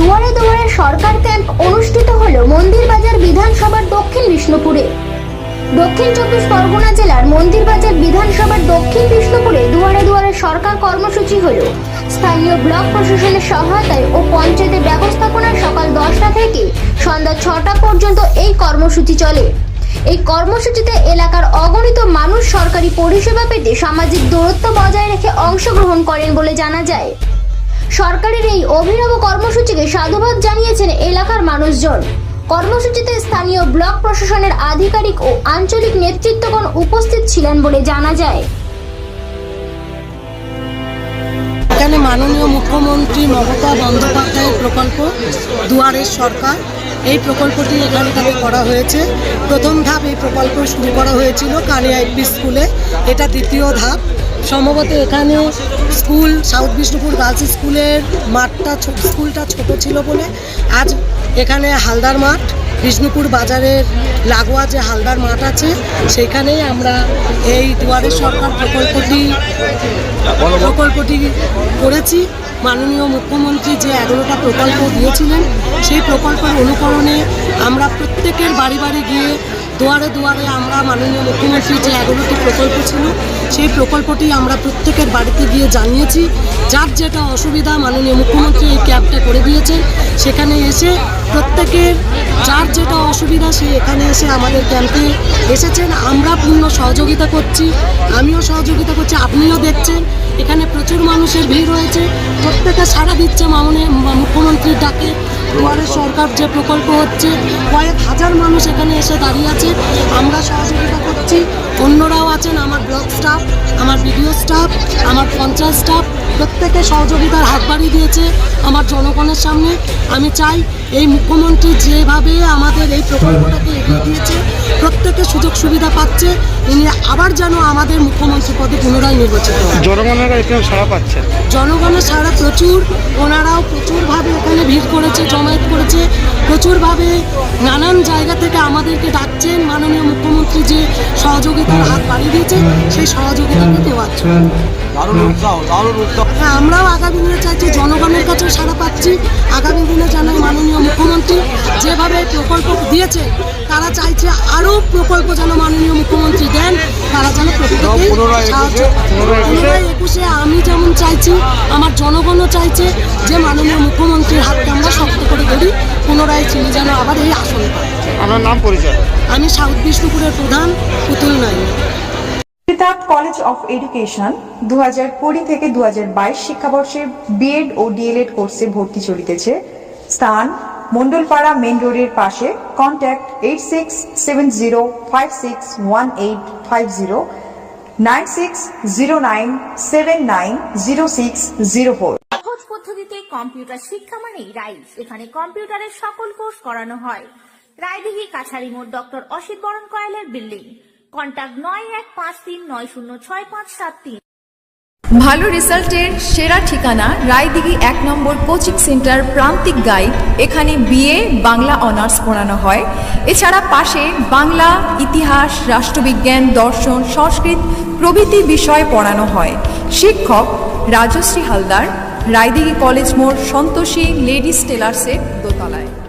দুয়ারে দুয়ারে সরকার ক্যাম্প অনুষ্ঠিত হল মন্দিরবাজার বিধানসভার দক্ষিণ বিষ্ণুপুরে। দক্ষিণ চব্বিশ পরগনা জেলার মন্দিরবাজার বিধানসভার দক্ষিণ বিষ্ণুপুরে দুয়ারে দুয়ারে সরকার কর্মসূচি হল। স্থানীয় ব্লক প্রশাসনের সহায়তায় ও পঞ্চায়েতের ব্যবস্থাপনায় সকাল দশটা থেকে সন্ধ্যা ছটা পর্যন্ত এই কর্মসূচি চলে। এই কর্মসূচিতে এলাকার অগণিত মানুষ সরকারি পরিষেবা পেতে সামাজিক দূরত্ব বজায় রেখে অংশগ্রহণ করেন বলে জানা যায়। সরকারের এই অভিনব কর্মসূচিকে সাধুবাদ জানিয়েছেন এলাকার মানুষজন। কর্মসূচিতে স্থানীয় ব্লক প্রশাসনের আধিকারিক ও আঞ্চলিক নেতৃত্বগণ উপস্থিত ছিলেন বলে জানা যায়। এখানে মাননীয় মুখ্যমন্ত্রী মমতা বন্দ্যোপাধ্যায়ের প্রকল্প দুয়ারের সরকার। এই প্রকল্পটি এখানে করা হয়েছে। প্রথম ধাপ এই প্রকল্প শুরু করা হয়েছিল কালিয়া এপি স্কুলে। এটা দ্বিতীয় ধাপ। সম্ভবত এখানে স্কুল, সাউথ বিষ্ণুপুর গার্লস স্কুলের মাঠটা স্কুলটা ছোট ছিল বলে আজ এখানে হালদার মাঠ, বিষ্ণুপুর বাজারের লাগোয়া যে হালদার মাঠ আছে, সেখানেই আমরা এই দুয়ারের সরকার প্রকল্পটি প্রকল্পটি করেছি। মাননীয় মুখ্যমন্ত্রী যে এগারোটা প্রকল্প দিয়েছিলেন, সেই প্রকল্পের অনুকরণে আমরা প্রত্যেকের বাড়ি বাড়ি গিয়ে দুয়ারে দুয়ারে আমরা মাননীয় মুখ্যমন্ত্রীর যে এগারোটি প্রকল্প ছিল সেই প্রকল্পটি আমরা প্রত্যেকের বাড়িতে গিয়ে জানিয়েছি। যার যেটা অসুবিধা মাননীয় মুখ্যমন্ত্রী এই ক্যাবটা করে দিয়েছেন সেখানে এসে প্রত্যেকের যার যেটা অসুবিধা সে এখানে এসে আমাদের ক্যাম্পে এসেছেন। আমরা পূর্ণ সহযোগিতা করছি, আমিও সহযোগিতা করছি, আপনিও দেখছেন। এখানে প্রচুর মানুষের ভিড় রয়েছে। প্রত্যেকে সাড়া দিচ্ছে মামনে মুখ্যমন্ত্রীর ডাকে। দুয়ারে সরকার যে প্রকল্প হচ্ছে, কয়েক হাজার মানুষ এখানে এসে দাঁড়িয়ে আছে। আমরা সহযোগিতা করছি। অন্যরাও আছেন, আমার ব্লক স্টাফ, আমার ভিডিও স্টাফ, আমার পঞ্চায়েত স্টাফ। প্রত্যেকে সহযোগিতার হাত বাড়িয়ে দিয়েছে আমার জনগণের সামনে। আমি চাই এই মুখ্যমন্ত্রী যেভাবে আমাদের এই প্রকল্পটাকে এগিয়ে দিয়েছে প্রত্যেকে সুযোগ সুবিধা পাচ্ছে ইনি আবার যেন আমাদের মুখ্যমন্ত্রী পদে পুনরায় নির্বাচিত জনগণেরা এখানে সাড়া পাচ্ছেন। জনগণের সারা প্রচুর ওনারাও প্রচুরভাবে এখানে ভিড় করেছে জমায়েত করেছে প্রচুরভাবে নানান জায়গা থেকে আমাদেরকে ডাকছেন মাননীয় মুখ্যমন্ত্রী যে সহযোগিতার হাত বাড়িয়ে দিয়েছে সেই সহযোগিতাটা দেওয়ার জন্য হ্যাঁ আমরাও আগামী দিনে চাইছি জনগণের কাছেও সাড়া পাচ্ছি। আগামী দিনে যেন মাননীয় মুখ্যমন্ত্রী যেভাবে প্রকল্প দিয়েছে তারা চাইছে আরও প্রকল্প যেন মাননীয় মুখ্যমন্ত্রী দেন তারা যেন পনেরোই একুশে আমি যেমন চাইছি আমার জনগণও চাইছে যে মাননীয় মুখ্যমন্ত্রীর হাতকে চিনি যেন আবার এই আসনে পায়। আপনার নাম পরিচয়? আমি সাউথ বিষ্ণুপুরের প্রধান পুতুল কিতাব কলেজ অফ এডুকেশন দু কুড়ি থেকে দু হাজার বাইশ শিক্ষাবর্ষে বিএড ও ডিএলএড কোর্সে ভর্তি চলিতেছে। স্থান মন্ডলপাড়া মেন রোডের পাশে contact eight six seven zero five six one eight five zero nine six zero nine seven nine zero six zero four সহজ পদ্ধতিতে কম্পিউটার শিক্ষা মানেই রাইস এখানে কম্পিউটারের সকল কোর্স করানো হয়। রায়দিঘি কাছারি মোড় ডক্টর অসিত বরণ কয়েলের বিল্ডিং। কন্ট্যাক্ট নয় এক পাঁচ তিন নয় শূন্য ছয় পাঁচ সাত তিন। ভালো রেজাল্টের সেরা ঠিকানা রায়দিঘি এক নম্বর কোচিং সেন্টার প্রান্তিক গাইড, এখানে বিএ, বাংলা অনার্স পড়ানো হয়। এছাড়া পাশে বাংলা, ইতিহাস, রাষ্ট্রবিজ্ঞান, দর্শন, সংস্কৃত প্রভৃতি বিষয় পড়ানো হয়। শিক্ষক রাজশ্রী হালদার রায়দিঘি কলেজ মোড় সন্তোষী লেডিস টেলার্সের দোতলায়।